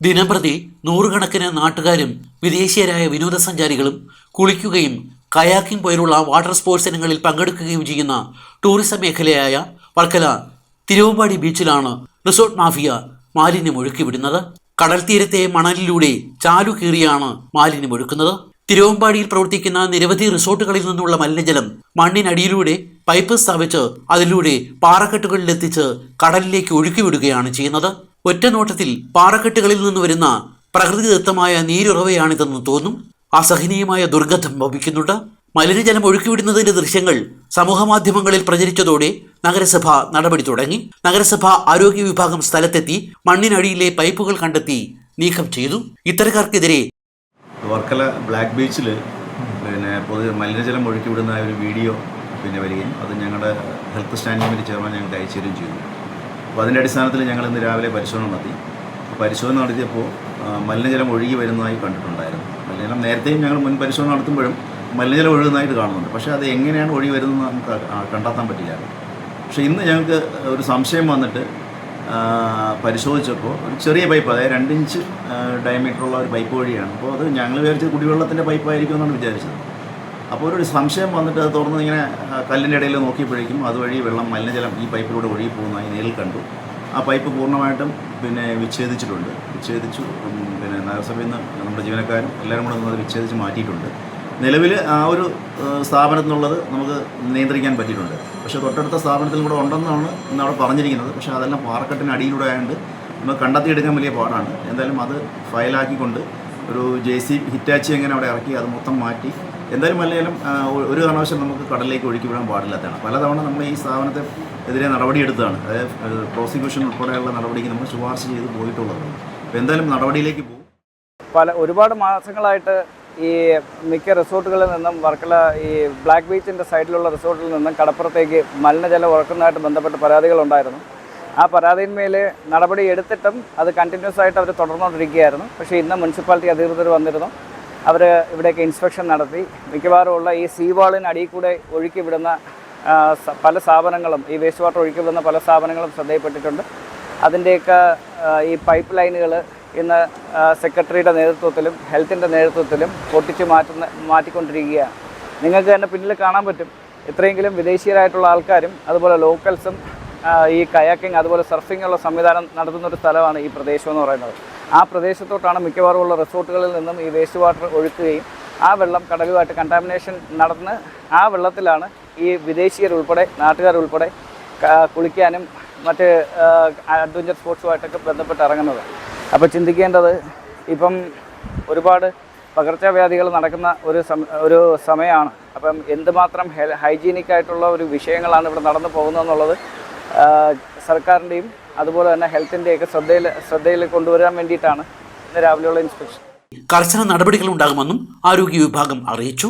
ദിനംപ്രതി നൂറുകണക്കിന് നാട്ടുകാരും വിദേശീയരായ വിനോദസഞ്ചാരികളും കുളിക്കുകയും കയാക്കിംഗ് പോലുള്ള വാട്ടർ സ്പോർട്സ് ഇനങ്ങളിൽ പങ്കെടുക്കുകയും ചെയ്യുന്ന ടൂറിസം മേഖലയായ വർക്കല തിരുവമ്പാടി ബീച്ചിലാണ് റിസോർട്ട് മാഫിയ മാലിന്യം ഒഴുക്കിവിടുന്നത്. കടൽ തീരത്തെ മണലിലൂടെ ചാലു കീറിയാണ് മാലിന്യം ഒഴുക്കുന്നത്. തിരുവമ്പാടിയിൽ പ്രവർത്തിക്കുന്ന നിരവധി റിസോർട്ടുകളിൽ നിന്നുള്ള മലിനജലം മണ്ണിനടിയിലൂടെ പൈപ്പ് സ്ഥാപിച്ച് അതിലൂടെ പാറക്കെട്ടുകളിലെത്തിച്ച് കടലിലേക്ക് ഒഴുക്കിവിടുകയാണ് ചെയ്യുന്നത്. ഒറ്റ നോട്ടത്തിൽ പാറക്കെട്ടുകളിൽ നിന്ന് വരുന്ന പ്രകൃതിദത്തമായ നീരുറവയാണിതെന്ന് തോന്നും. അസഹനീയമായ ദുർഗന്ധം വമിക്കുന്നുണ്ട് മലിനജലം ഒഴുക്കിവിടുന്നതിന്റെ ദൃശ്യങ്ങൾ സമൂഹമാധ്യമങ്ങളിൽ പ്രചരിച്ചതോടെ നഗരസഭ നടപടി തുടങ്ങി. നഗരസഭ ആരോഗ്യ വിഭാഗം സ്ഥലത്തെത്തി മണ്ണിനടിയിലെ പൈപ്പുകൾ കണ്ടെത്തി നീക്കം ചെയ്തു. ഇത്തരക്കാർക്കെതിരെ വർക്കല ബ്ലാക്ക് ബീച്ചിൽ പിന്നെ പൊതു മലിനജലം ഒഴുക്കിവിടുന്ന ഒരു വീഡിയോ പിന്നെ വരികയും അത് ഞങ്ങളുടെ ഹെൽത്ത് സ്റ്റാൻഡിംഗ് ചെയർമാൻ ഞങ്ങൾക്ക് അയച്ചു തരികയും ചെയ്തു. അപ്പോൾ അതിന്റെ അടിസ്ഥാനത്തിൽ ഞങ്ങൾ ഇന്ന് രാവിലെ പരിശോധന നടത്തി. പരിശോധന നടത്തിയപ്പോൾ മലിനജലം ഒഴുകി വരുന്നതായി കണ്ടിട്ടുണ്ടായിരുന്നു. മലിനജലം നേരത്തെയും ഞങ്ങൾ മുൻ പരിശോധന നടത്തുമ്പോഴും മലിനജലം ഒഴുകുന്നതായിട്ട് കാണുന്നുണ്ട്. പക്ഷേ അത് എങ്ങനെയാണ് ഒഴുകി വരുന്നത് നമുക്ക് കണ്ടെത്താൻ പറ്റില്ല. പക്ഷേ ഇന്ന് ഞങ്ങൾക്ക് ഒരു സംശയം വന്നിട്ട് പരിശോധിച്ചപ്പോൾ ഒരു ചെറിയ പൈപ്പ് അതായത് രണ്ട് ഇഞ്ച് ഡയമീറ്ററുള്ള ഒരു പൈപ്പ് വഴിയാണ്. അപ്പോൾ അത് ഞങ്ങൾ വിചാരിച്ചത് കുടിവെള്ളത്തിന്റെ പൈപ്പായിരിക്കും എന്നാണ് വിചാരിച്ചത്. അപ്പോൾ ഒരു സംശയം വന്നിട്ട് അത് തുറന്ന് ഇങ്ങനെ കല്ലിന്റെ ഇടയിൽ നോക്കിയപ്പോഴേക്കും അതുവഴി വെള്ളം മലിനജലം ഈ പൈപ്പിലൂടെ ഒഴുകി പോകുന്നതായി നേരിൽ കണ്ടു. ആ പൈപ്പ് പൂർണമായിട്ടും പിന്നെ വിച്ഛേദിച്ചിട്ടുണ്ട്. വിച്ഛേദിച്ചു. പിന്നെ നഗരസഭയിൽ നിന്ന് നമ്മുടെ ജീവനക്കാരും എല്ലാവരും കൂടെ അത് വിച്ഛേദിച്ച് മാറ്റിയിട്ടുണ്ട്. നിലവിൽ ആ ഒരു സ്ഥാപനത്തിനുള്ളത് നമുക്ക് നിയന്ത്രിക്കാൻ പറ്റിയിട്ടുണ്ട്. പക്ഷേ തൊട്ടടുത്ത സ്ഥാപനത്തിൽ കൂടെ ഉണ്ടെന്നാണ് ഇന്ന് അവിടെ പറഞ്ഞിരിക്കുന്നത്. പക്ഷേ അതെല്ലാം പാറക്കെട്ടിന് അടിയിലൂടെ ആയതുകൊണ്ട് നമുക്ക് കണ്ടെത്തിയെടുക്കാൻ വലിയ പാടാണ്. എന്തായാലും അത് ഫയലാക്കിക്കൊണ്ട് ഒരു ജെ സി ഹിറ്റാച്ചി എങ്ങനെ അവിടെ ഇറക്കി അത് മൊത്തം മാറ്റി. എന്തായാലും മലയാളം ഒരു കാരണവശാലും നമുക്ക് കടലിലേക്ക് ഒഴുക്കി വിടാൻ പാടില്ലാത്തതാണ് പലതവണ നമ്മൾ ഈ സ്ഥാപനത്തെ എതിരെ നടപടിയെടുത്തതാണ് അതായത് പ്രോസിക്യൂഷൻ ഉൾപ്പെടെയുള്ള നടപടിക്ക് നമ്മൾ ശുപാർശ ചെയ്ത് പോയിട്ടുള്ളത്. അപ്പോൾ എന്തായാലും നടപടിയിലേക്ക് പോകും. പല ഒരുപാട് മാസങ്ങളായിട്ട് ഈ മിക്ക റിസോർട്ടുകളിൽ നിന്നും വർക്കല ഈ ബ്ലാക്ക് ബീച്ചിന്റെ സൈഡിലുള്ള റിസോർട്ടിൽ നിന്നും കടപ്പുറത്തേക്ക് മലിനജലം ഉറക്കുന്നതായിട്ട് ബന്ധപ്പെട്ട് പരാതികളുണ്ടായിരുന്നു. ആ പരാതിന്മേൽ നടപടി എടുത്തിട്ടും അത് കണ്ടിന്യൂസ് ആയിട്ട് അവർ തുടർന്നുകൊണ്ടിരിക്കുകയായിരുന്നു. പക്ഷേ ഇന്ന് മുനിസിപ്പാലിറ്റി അധികൃതർ വന്നിരുന്നു. അവർ ഇവിടേക്ക് ഇൻസ്പെക്ഷൻ നടത്തി. മിക്കവാറും ഉള്ള ഈ സീ വാളിന് അടിയിൽ കൂടെ ഒഴുക്കി വിടുന്ന പല സ്ഥാപനങ്ങളും ഈ വേസ്റ്റ് വാട്ടർ ഒഴുക്കി വിടുന്ന പല സ്ഥാപനങ്ങളും ശ്രദ്ധയിൽപ്പെട്ടിട്ടുണ്ട്. അതിന്റെയൊക്കെ ഈ പൈപ്പ് ലൈനുകൾ ഇന്ന് സെക്രട്ടറിയുടെ നേതൃത്വത്തിലും ഹെൽത്തിന്റെ നേതൃത്വത്തിലും പൊട്ടിച്ച് മാറ്റുന്ന മാറ്റിക്കൊണ്ടിരിക്കുകയാണ്. നിങ്ങൾക്ക് തന്നെ പിന്നിൽ കാണാൻ പറ്റും. ഇത്രയെങ്കിലും വിദേശീയരായിട്ടുള്ള ആൾക്കാരും അതുപോലെ ലോക്കൽസും ഈ കയാക്കിംഗ് അതുപോലെ സർഫിംഗ് ഉള്ള സംവിധാനം നടത്തുന്ന ഒരു സ്ഥലമാണ് ഈ പ്രദേശം എന്ന് പറയുന്നത്. ആ പ്രദേശത്തോട്ടാണ് മിക്കവാറും ഉള്ള റിസോർട്ടുകളിൽ നിന്നും ഈ വേസ്റ്റ് വാട്ടർ ഒഴുക്കുകയും ആ വെള്ളം കടലുമായിട്ട് കണ്ടാമിനേഷൻ നടന്ന് ആ വെള്ളത്തിലാണ് ഈ വിദേശീയർ ഉൾപ്പെടെ നാട്ടുകാരുൾപ്പെടെ കുളിക്കാനും മറ്റ് അഡ്വഞ്ചർ സ്പോർട്സുമായിട്ടൊക്കെ ബന്ധപ്പെട്ട് ഇറങ്ങുന്നത്. അപ്പോൾ ചിന്തിക്കേണ്ടത് ഇപ്പം ഒരുപാട് പകർച്ചവ്യാധികൾ നടക്കുന്ന ഒരു ഒരു സമയമാണ്. അപ്പം എന്തുമാത്രം ഹൈജീനിക് ആയിട്ടുള്ള ഒരു വിഷയങ്ങളാണ് ഇവിടെ നടന്നു പോകുന്നതെന്നുള്ളത് സർക്കാരിന്റെയും അതുപോലെ തന്നെ ഹെൽത്തിന്റെയൊക്കെ ശ്രദ്ധയിൽ ശ്രദ്ധയിൽ കൊണ്ടുവരാൻ വേണ്ടിയിട്ടാണ് ഇന്ന് രാവിലെയുള്ള ഇൻസ്പെക്ഷൻ. കർശന നടപടികൾ ഉണ്ടാകുമെന്നും ആരോഗ്യ വിഭാഗം അറിയിച്ചു.